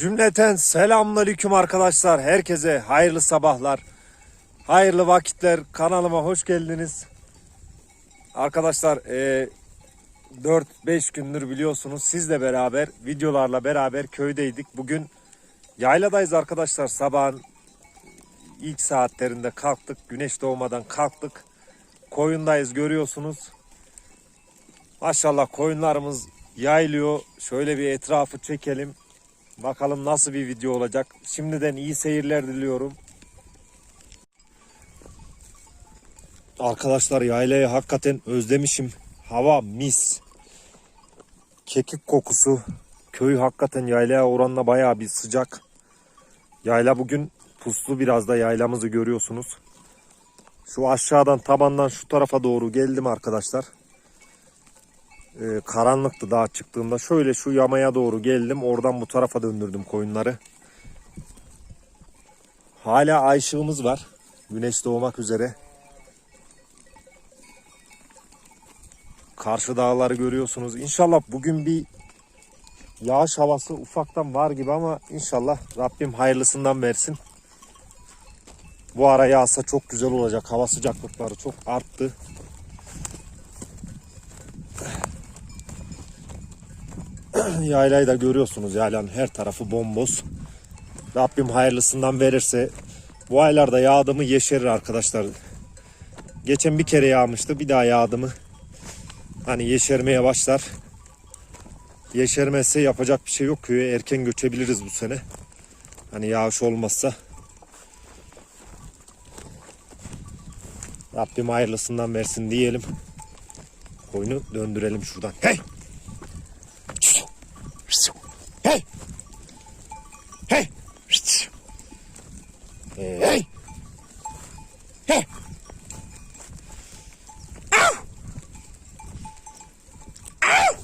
Cümleten selamünaleyküm arkadaşlar. Herkese hayırlı sabahlar. Hayırlı vakitler. Kanalıma hoş geldiniz. Arkadaşlar e, 4-5 gündür biliyorsunuz sizle beraber videolarla beraber köydeydik. Bugün yayladayız arkadaşlar. Sabahın ilk saatlerinde kalktık. Güneş doğmadan kalktık. Koyundayız görüyorsunuz. Maşallah koyunlarımız yaylıyor. Şöyle bir etrafı çekelim. Bakalım nasıl bir video olacak. Şimdiden iyi seyirler diliyorum. Arkadaşlar yaylayı hakikaten özlemişim. Hava mis. Kekik kokusu. Köy hakikaten yaylaya oranla bayağı bir sıcak. Yayla bugün puslu biraz da yaylamızı görüyorsunuz. Şu aşağıdan tabandan şu tarafa doğru geldim arkadaşlar. Ee, karanlıktı daha çıktığımda. Şöyle şu yamaya doğru geldim. Oradan bu tarafa döndürdüm koyunları. Hala ay ışığımız var. Güneş doğmak üzere. Karşı dağları görüyorsunuz. İnşallah bugün bir yağış havası ufaktan var gibi ama inşallah Rabbim hayırlısından versin. Bu ara yağsa çok güzel olacak. Hava sıcaklıkları çok arttı. Yaylayı da görüyorsunuz yaylanın her tarafı bomboz. Rabbim hayırlısından verirse bu aylarda yağdı mı yeşerir arkadaşlar. Geçen bir kere yağmıştı bir daha yağdı mı hani yeşermeye başlar. Yeşermezse yapacak bir şey yok köye erken göçebiliriz bu sene. Hani yağış olmazsa. Rabbim hayırlısından versin diyelim. Koyunu döndürelim şuradan. Hey! Hey! Hey! Hey! Au! Au!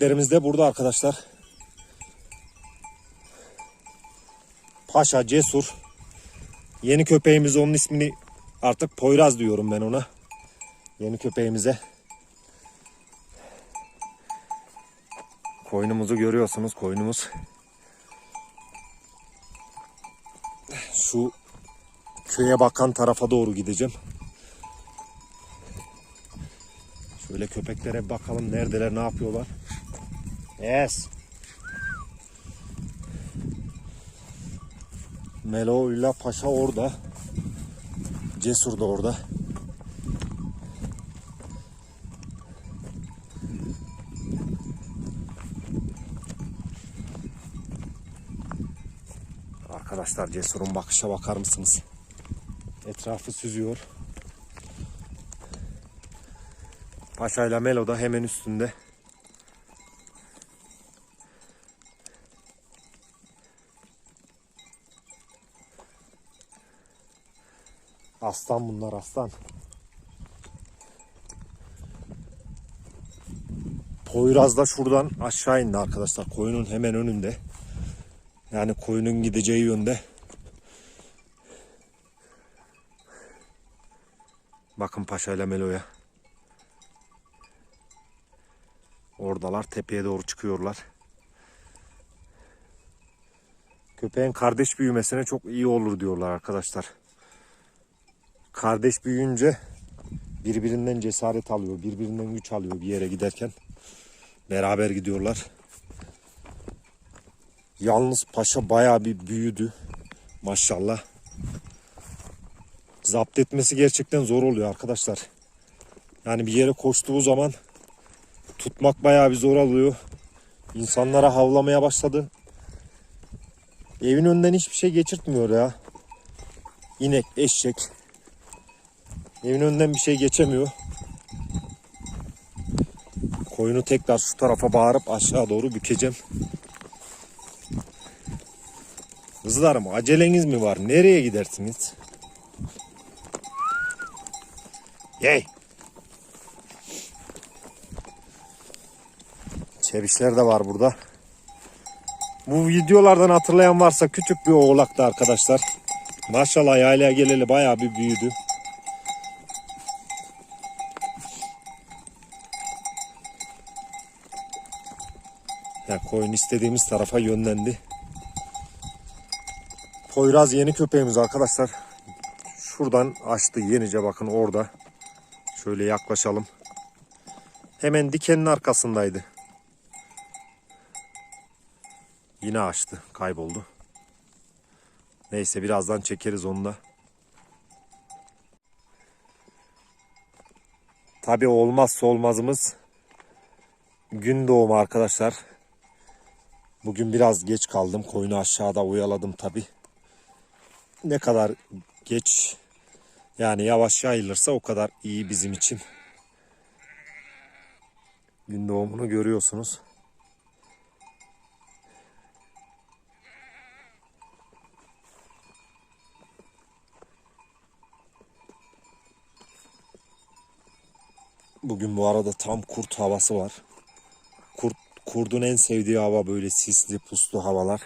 Köpeklerimiz de burada arkadaşlar. Paşa, Cesur. Yeni köpeğimiz onun ismini artık Poyraz diyorum ben ona. Yeni köpeğimize. Koyunumuzu görüyorsunuz koyunumuz. Şu köye bakan tarafa doğru gideceğim. Şöyle köpeklere bakalım neredeler ne yapıyorlar. Yes. Melo ile Paşa orada. Cesur da orada. Arkadaşlar Cesur'un bakışa bakar mısınız? Etrafı süzüyor. Paşa ile Melo da hemen üstünde. Aslan bunlar aslan. Poyraz da şuradan aşağı indi arkadaşlar. Koyunun hemen önünde. Yani koyunun gideceği yönde. Bakın Paşa ile Melo'ya. Oradalar tepeye doğru çıkıyorlar. Köpeğin kardeş büyümesine çok iyi olur diyorlar arkadaşlar. Kardeş büyüyünce birbirinden cesaret alıyor, birbirinden güç alıyor bir yere giderken. Beraber gidiyorlar. Yalnız paşa bayağı bir büyüdü. Maşallah. Zapt etmesi gerçekten zor oluyor arkadaşlar. Yani bir yere koştuğu zaman tutmak bayağı bir zor oluyor. İnsanlara havlamaya başladı. Evin önünden hiçbir şey geçirtmiyor ya. İnek, eşek. Evin önünden bir şey geçemiyor. Koyunu tekrar şu tarafa bağırıp aşağı doğru bükeceğim. Kızlarım aceleniz mi var? Nereye gidersiniz? Yey. Çevişler de var burada. Bu videolardan hatırlayan varsa küçük bir oğlaktı arkadaşlar. Maşallah yaylaya geleli bayağı bir büyüdü. Yani koyun istediğimiz tarafa yönlendi. Poyraz yeni köpeğimiz arkadaşlar. Şuradan açtı yenice bakın orada. Şöyle yaklaşalım. Hemen dikenin arkasındaydı. Yine açtı. Kayboldu. Neyse birazdan çekeriz onu da. Tabi olmazsa olmazımız gün doğumu arkadaşlar. Bugün biraz geç kaldım. Koyunu aşağıda uyaladım tabi. Ne kadar geç yani yavaş yayılırsa o kadar iyi bizim için. Gün doğumunu görüyorsunuz. Bugün bu arada tam kurt havası var. Kurt, kurdun en sevdiği hava böyle sisli puslu havalar.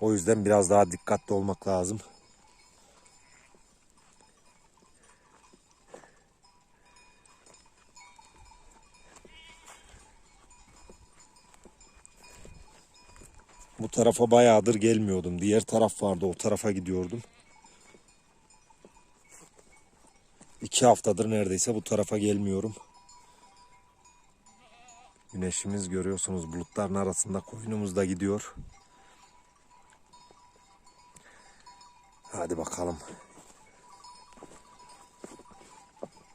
O yüzden biraz daha dikkatli olmak lazım. Bu tarafa bayağıdır gelmiyordum. Diğer taraf vardı o tarafa gidiyordum. İki haftadır neredeyse bu tarafa gelmiyorum. Güneşimiz görüyorsunuz bulutların arasında koyunumuz da gidiyor. Hadi bakalım.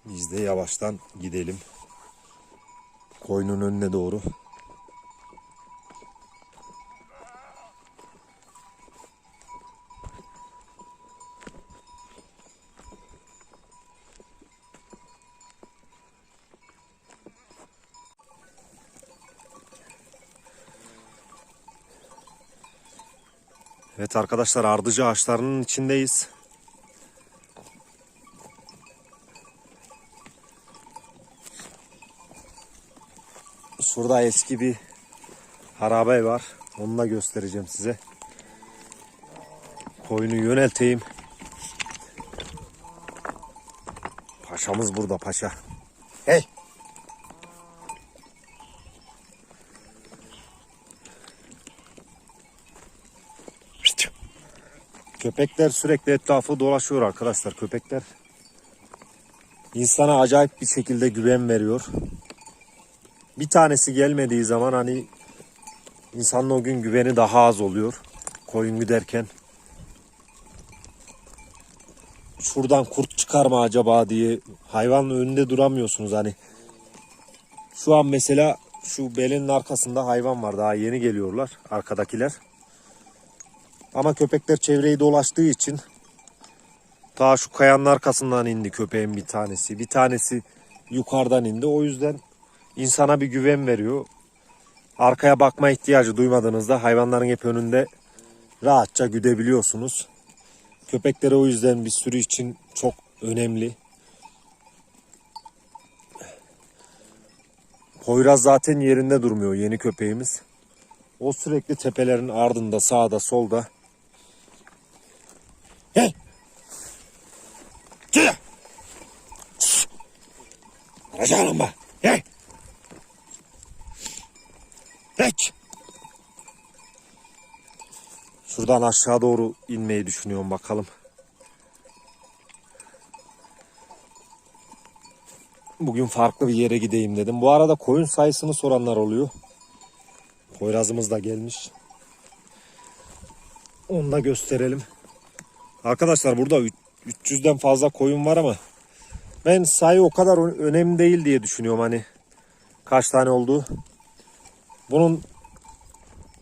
Biz de yavaştan gidelim. Koyunun önüne doğru. Evet arkadaşlar ardıcı ağaçlarının içindeyiz. Şurada eski bir harabe var. Onu da göstereceğim size. Koyunu yönelteyim. Paşamız burada paşa. Hey! Köpekler sürekli etrafı dolaşıyor arkadaşlar. Köpekler insana acayip bir şekilde güven veriyor. Bir tanesi gelmediği zaman hani insanın o gün güveni daha az oluyor. Koyun giderken. Şuradan kurt çıkar mı acaba diye hayvanın önünde duramıyorsunuz hani. Şu an mesela şu belinin arkasında hayvan var daha yeni geliyorlar arkadakiler. Ama köpekler çevreyi dolaştığı için ta şu kayanın arkasından indi köpeğin bir tanesi. Bir tanesi yukarıdan indi. O yüzden insana bir güven veriyor. Arkaya bakma ihtiyacı duymadığınızda hayvanların hep önünde rahatça güdebiliyorsunuz. Köpekleri o yüzden bir sürü için çok önemli. Poyraz zaten yerinde durmuyor yeni köpeğimiz. O sürekli tepelerin ardında sağda solda. Hey! Ben. Hey! Geç! Şuradan aşağı doğru inmeyi düşünüyorum bakalım. Bugün farklı bir yere gideyim dedim. Bu arada koyun sayısını soranlar oluyor. Poyrazımız da gelmiş. Onu da gösterelim. Arkadaşlar burada 300'den fazla koyun var ama ben sayı o kadar önemli değil diye düşünüyorum hani kaç tane olduğu. Bunun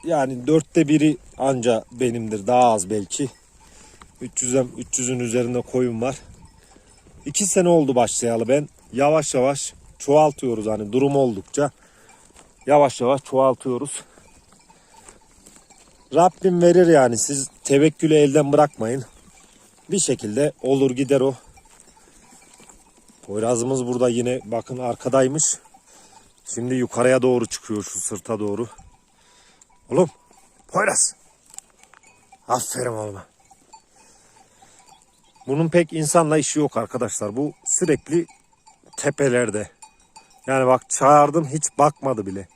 yani dörtte biri anca benimdir daha az belki. 300'den 300'ün üzerinde koyun var. İki sene oldu başlayalı ben yavaş yavaş çoğaltıyoruz hani durum oldukça yavaş yavaş çoğaltıyoruz. Rabbim verir yani siz tevekkülü elden bırakmayın. Bir şekilde olur gider o. Poyrazımız burada yine bakın arkadaymış. Şimdi yukarıya doğru çıkıyor şu sırta doğru. Oğlum Poyraz. Aferin oğluma. Bunun pek insanla işi yok arkadaşlar. Bu sürekli tepelerde. Yani bak çağırdım hiç bakmadı bile.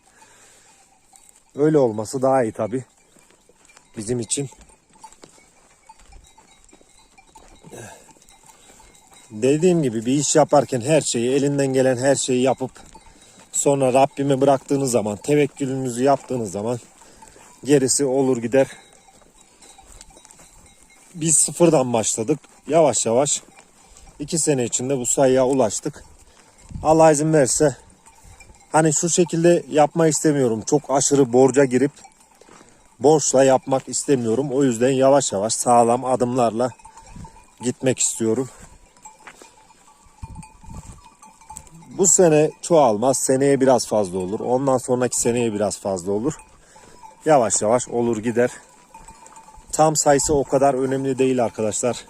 Öyle olması daha iyi tabi. Bizim için. Dediğim gibi bir iş yaparken her şeyi elinden gelen her şeyi yapıp sonra Rabbime bıraktığınız zaman tevekkülünüzü yaptığınız zaman gerisi olur gider. Biz sıfırdan başladık. Yavaş yavaş iki sene içinde bu sayıya ulaştık. Allah izin verse hani şu şekilde yapmak istemiyorum. Çok aşırı borca girip borçla yapmak istemiyorum. O yüzden yavaş yavaş sağlam adımlarla gitmek istiyorum. Bu sene çoğalmaz. Seneye biraz fazla olur. Ondan sonraki seneye biraz fazla olur. Yavaş yavaş olur gider. Tam sayısı o kadar önemli değil arkadaşlar.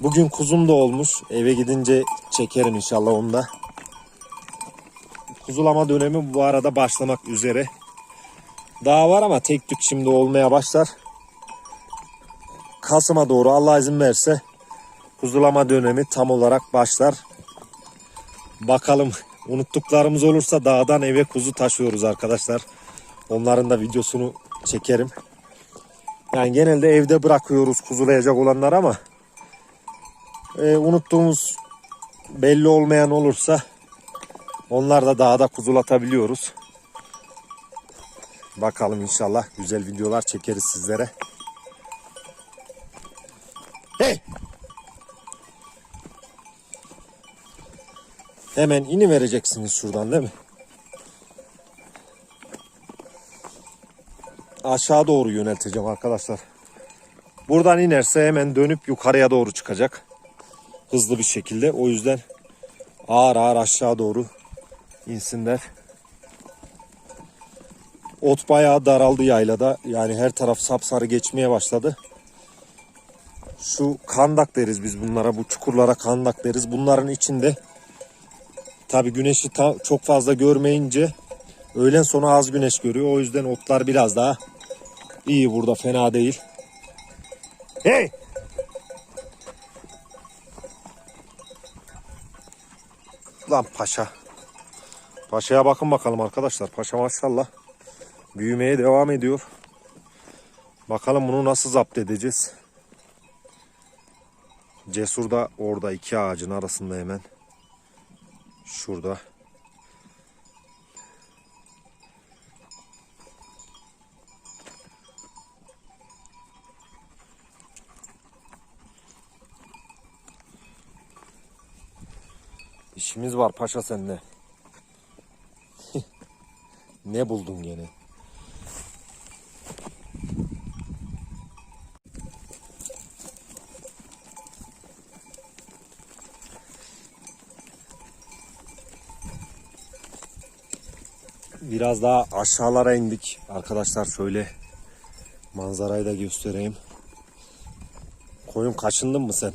Bugün kuzum da olmuş. Eve gidince çekerim inşallah onu da. Kuzulama dönemi bu arada başlamak üzere. Daha var ama tek tük şimdi olmaya başlar. Kasım'a doğru Allah izin verse kuzulama dönemi tam olarak başlar. Bakalım unuttuklarımız olursa dağdan eve kuzu taşıyoruz arkadaşlar. Onların da videosunu çekerim. Yani genelde evde bırakıyoruz kuzulayacak olanlar ama e, unuttuğumuz belli olmayan olursa onlar da dağda kuzulatabiliyoruz. Bakalım inşallah güzel videolar çekeriz sizlere. Hey! Hemen ini vereceksiniz şuradan değil mi? Aşağı doğru yönelteceğim arkadaşlar. Buradan inerse hemen dönüp yukarıya doğru çıkacak. Hızlı bir şekilde. O yüzden ağır ağır aşağı doğru insinler. Ot bayağı daraldı yaylada. Yani her taraf sapsarı geçmeye başladı. Şu kandak deriz biz bunlara. Bu çukurlara kandak deriz. Bunların içinde tabi güneşi çok fazla görmeyince öğlen sonu az güneş görüyor. O yüzden otlar biraz daha iyi burada. Fena değil. Hey! Lan paşa. Paşa'ya bakın bakalım arkadaşlar. Paşa maşallah büyümeye devam ediyor. Bakalım bunu nasıl zapt edeceğiz. Cesur da orada iki ağacın arasında hemen. Şurada. İşimiz var paşa seninle. ne buldun gene? Biraz daha aşağılara indik. Arkadaşlar şöyle manzarayı da göstereyim. Koyun kaçındın mı sen?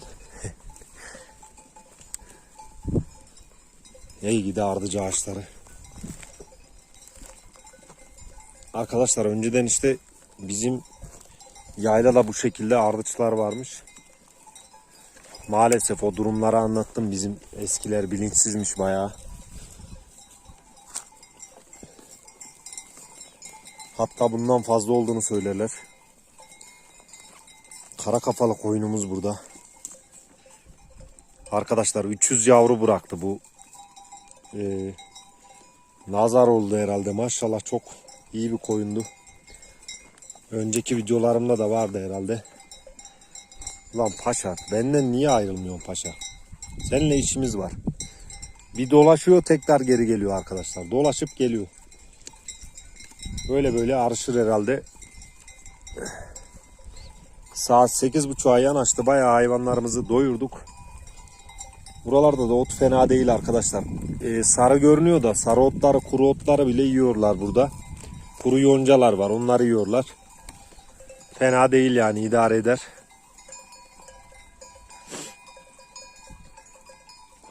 Ey gidi ardıcı ağaçları. Arkadaşlar önceden işte bizim yaylada bu şekilde ardıçlar varmış. Maalesef o durumları anlattım. Bizim eskiler bilinçsizmiş bayağı. Hatta bundan fazla olduğunu söylerler. Kara kafalı koyunumuz burada. Arkadaşlar 300 yavru bıraktı bu. Ee, nazar oldu herhalde. Maşallah çok iyi bir koyundu. Önceki videolarımda da vardı herhalde. Lan paşa benden niye ayrılmıyorsun paşa? Seninle işimiz var. Bir dolaşıyor tekrar geri geliyor arkadaşlar. Dolaşıp geliyor. Böyle böyle arışır herhalde. Saat 8.30'a yanaştı. Bayağı hayvanlarımızı doyurduk. Buralarda da ot fena değil arkadaşlar. Ee, sarı görünüyor da sarı otları, kuru otları bile yiyorlar burada. Kuru yoncalar var. Onları yiyorlar. Fena değil yani idare eder.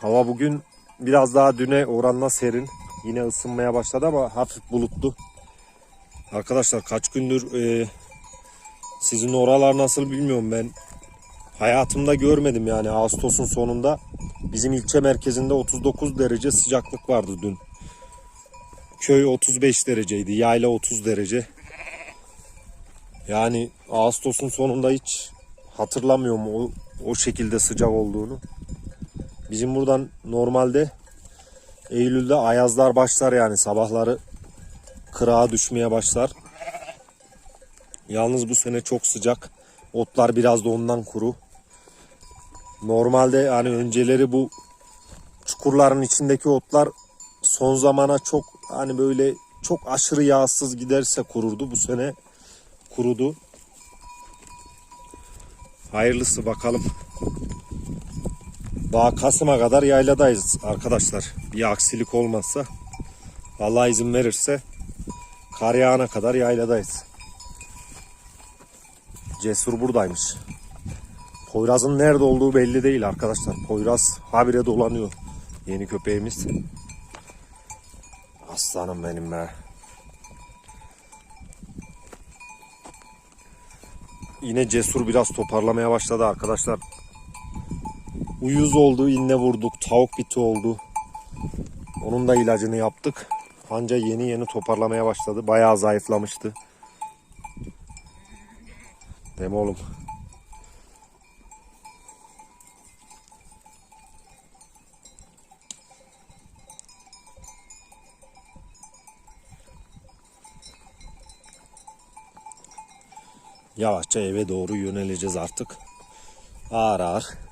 Hava bugün biraz daha düne oranla serin. Yine ısınmaya başladı ama hafif bulutlu. Arkadaşlar kaç gündür e, sizin oralar nasıl bilmiyorum ben. Hayatımda görmedim yani Ağustos'un sonunda bizim ilçe merkezinde 39 derece sıcaklık vardı dün. köy 35 dereceydi. Yayla 30 derece. Yani Ağustos'un sonunda hiç hatırlamıyorum o, o şekilde sıcak olduğunu. Bizim buradan normalde Eylül'de ayazlar başlar yani sabahları kırağa düşmeye başlar. Yalnız bu sene çok sıcak. Otlar biraz da ondan kuru. Normalde hani önceleri bu çukurların içindeki otlar son zamana çok hani böyle çok aşırı yağsız giderse kururdu. Bu sene kurudu. Hayırlısı bakalım. Daha Kasım'a kadar yayladayız arkadaşlar. Bir aksilik olmazsa Allah izin verirse kar yağana kadar yayladayız. Cesur buradaymış. Poyraz'ın nerede olduğu belli değil arkadaşlar. Poyraz habire dolanıyor. Yeni köpeğimiz. Aslanım benim be. Yine cesur biraz toparlamaya başladı arkadaşlar. Uyuz oldu, inne vurduk, tavuk biti oldu. Onun da ilacını yaptık. Anca yeni yeni toparlamaya başladı. Bayağı zayıflamıştı. Mi oğlum? Yavaşça eve doğru yöneleceğiz artık. Ağır ağır.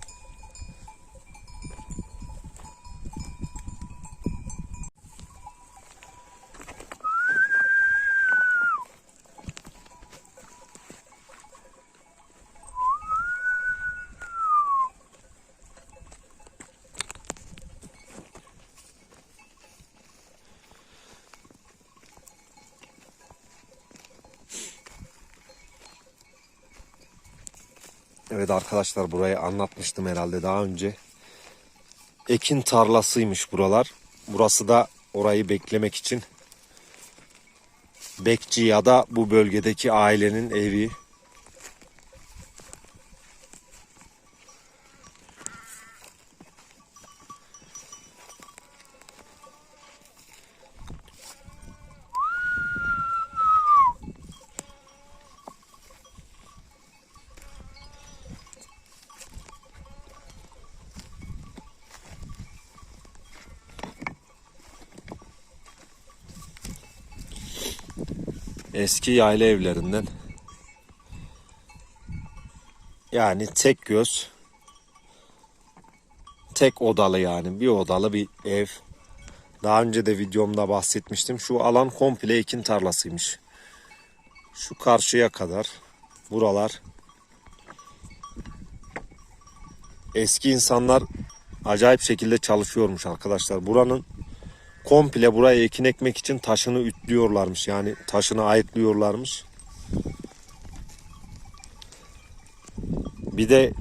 Arkadaşlar burayı anlatmıştım herhalde daha önce. Ekin tarlasıymış buralar. Burası da orayı beklemek için bekçi ya da bu bölgedeki ailenin evi. Eski yayla evlerinden. Yani tek göz. Tek odalı yani. Bir odalı bir ev. Daha önce de videomda bahsetmiştim. Şu alan komple ekin tarlasıymış. Şu karşıya kadar. Buralar. Eski insanlar acayip şekilde çalışıyormuş arkadaşlar. Buranın komple buraya ekin ekmek için taşını ütlüyorlarmış. Yani taşını ayıtlıyorlarmış. Bir de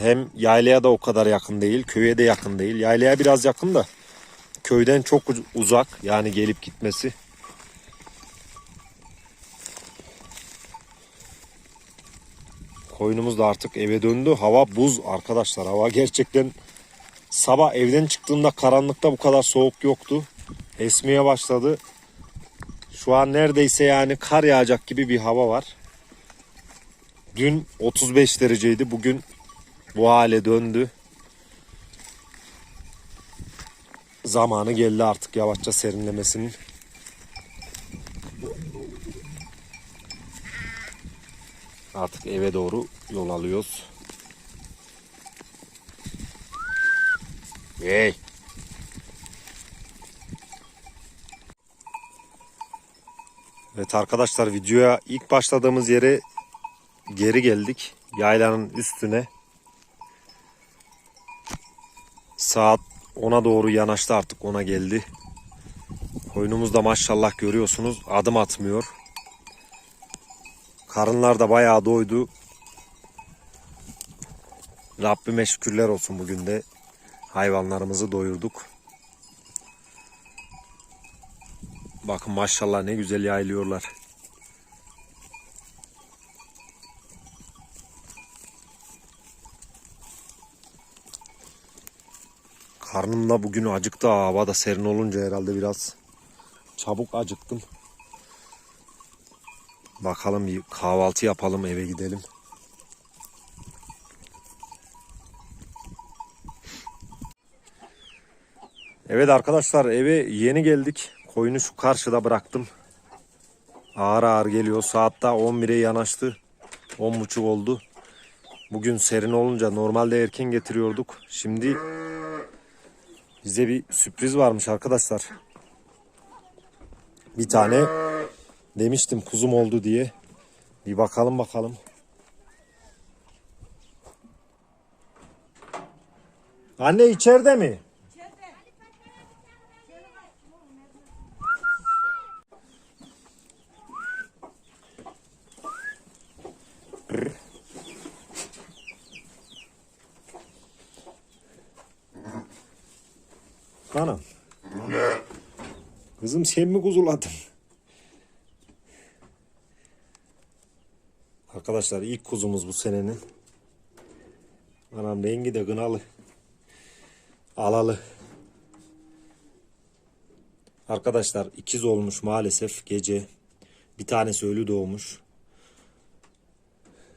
hem yaylaya da o kadar yakın değil, köye de yakın değil. Yaylaya biraz yakın da köyden çok uzak yani gelip gitmesi. Koyunumuz da artık eve döndü. Hava buz arkadaşlar. Hava gerçekten Sabah evden çıktığımda karanlıkta bu kadar soğuk yoktu. Esmeye başladı. Şu an neredeyse yani kar yağacak gibi bir hava var. Dün 35 dereceydi. Bugün bu hale döndü. Zamanı geldi artık yavaşça serinlemesinin. Artık eve doğru yol alıyoruz. Hey. Evet arkadaşlar videoya ilk başladığımız yere geri geldik. Yaylanın üstüne. Saat 10'a doğru yanaştı artık ona geldi. Koyunumuz da maşallah görüyorsunuz adım atmıyor. Karınlar da bayağı doydu. Rabbime şükürler olsun bugün de hayvanlarımızı doyurduk. Bakın maşallah ne güzel yaylıyorlar. Karnım da bugün acıktı. Hava da serin olunca herhalde biraz çabuk acıktım. Bakalım bir kahvaltı yapalım eve gidelim. Evet arkadaşlar eve yeni geldik. Koyunu şu karşıda bıraktım. Ağır ağır geliyor. Saatte 11'e yanaştı. 10.30 oldu. Bugün serin olunca normalde erken getiriyorduk. Şimdi bize bir sürpriz varmış arkadaşlar. Bir tane demiştim kuzum oldu diye. Bir bakalım bakalım. Anne içeride mi? Anam. Kızım sen mi kuzuladın? Arkadaşlar ilk kuzumuz bu senenin. Anam rengi de gınalı. Alalı. Arkadaşlar ikiz olmuş maalesef gece. Bir tanesi ölü doğmuş.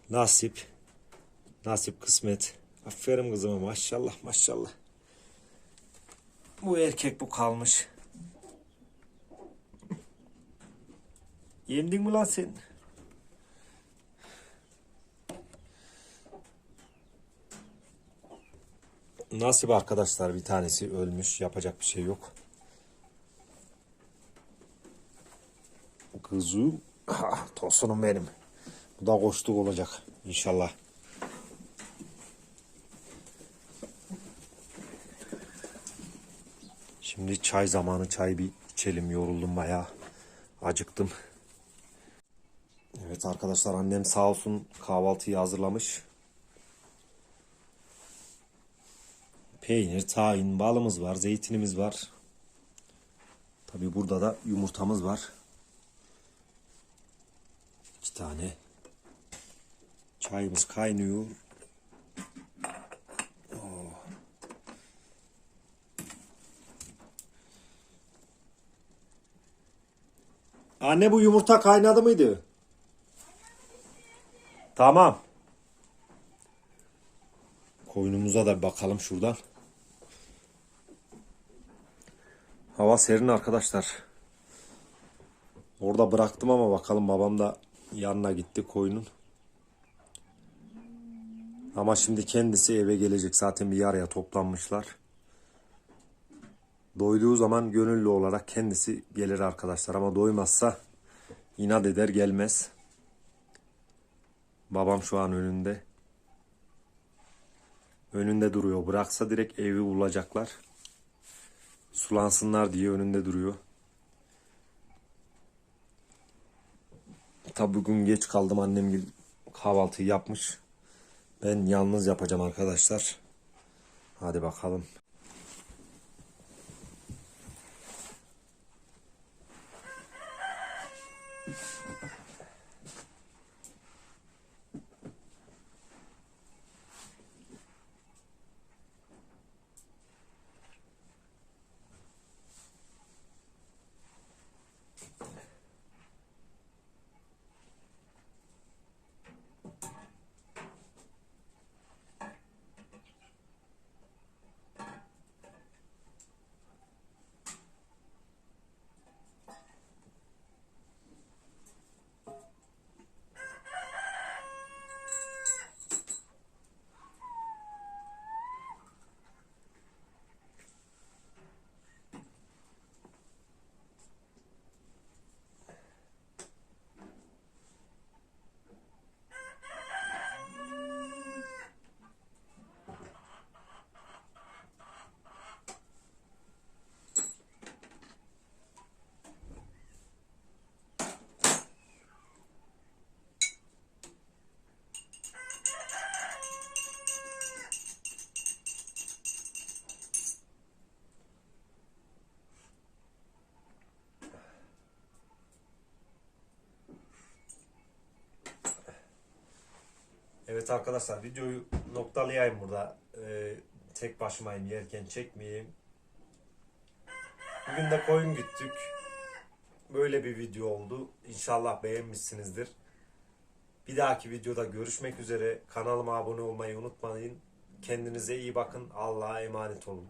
Nasip. Nasip kısmet. Aferin kızıma maşallah maşallah. Bu erkek bu kalmış. Yendin mi lan sen? Nasip arkadaşlar bir tanesi ölmüş. Yapacak bir şey yok. Kızım. Ah, tosunum benim. Bu da koştuk olacak inşallah. Şimdi çay zamanı çay bir içelim. Yoruldum bayağı. Acıktım. Evet arkadaşlar annem sağ olsun kahvaltıyı hazırlamış. Peynir, tahin, balımız var, zeytinimiz var. Tabi burada da yumurtamız var. İki tane. Çayımız kaynıyor. Anne bu yumurta kaynadı mıydı? Tamam. Koyunumuza da bakalım şuradan. Hava serin arkadaşlar. Orada bıraktım ama bakalım babam da yanına gitti koyunun. Ama şimdi kendisi eve gelecek. Zaten bir araya toplanmışlar. Doyduğu zaman gönüllü olarak kendisi gelir arkadaşlar. Ama doymazsa inat eder gelmez. Babam şu an önünde. Önünde duruyor. Bıraksa direkt evi bulacaklar. Sulansınlar diye önünde duruyor. Tabi bugün geç kaldım. Annem kahvaltıyı yapmış. Ben yalnız yapacağım arkadaşlar. Hadi bakalım. Evet arkadaşlar videoyu noktalayayım burada. Ee, tek başımayım yerken çekmeyeyim. Bugün de koyun güttük. böyle bir video oldu. İnşallah beğenmişsinizdir. Bir dahaki videoda görüşmek üzere. Kanalıma abone olmayı unutmayın. Kendinize iyi bakın. Allah'a emanet olun.